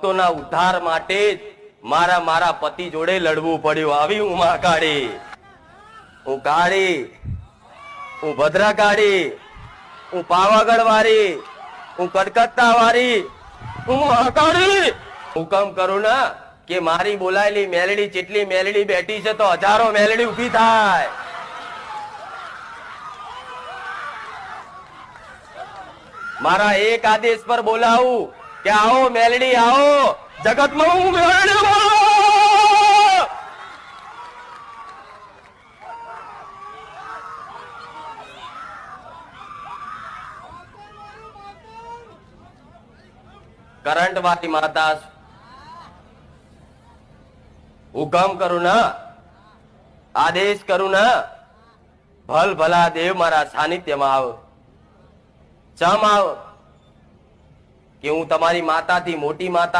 ભક્તોના ઉદ્ધાર માટે મારા મારા પતિ જોડે લડવું પડ્યું. આવી હું મહાકાળી હું કાળી. હું ભદ્રા કાળી હું પાવાગઢ વાળી હું કલકત્તા વાળી હું મહાકાળી હુકમ કરું ના કે મારી બોલાયેલી મેલડી જેટલી મેલડી બેઠી છે તો હજારો મેલડી ઊભી થાય. મારા એક આદેશ પર બોલાવું. કે આવો મેલડી, આવો. જગતમાં હું બોલાવું. કરંટ વાળી માતા હુકમ કરું ના. આદેશ કરું ના. ભલ ભલા દેવ મારા સાનિધ્યમાં આવ. ચમ આવ? કે હું તમારી માતાથી મોટી માતા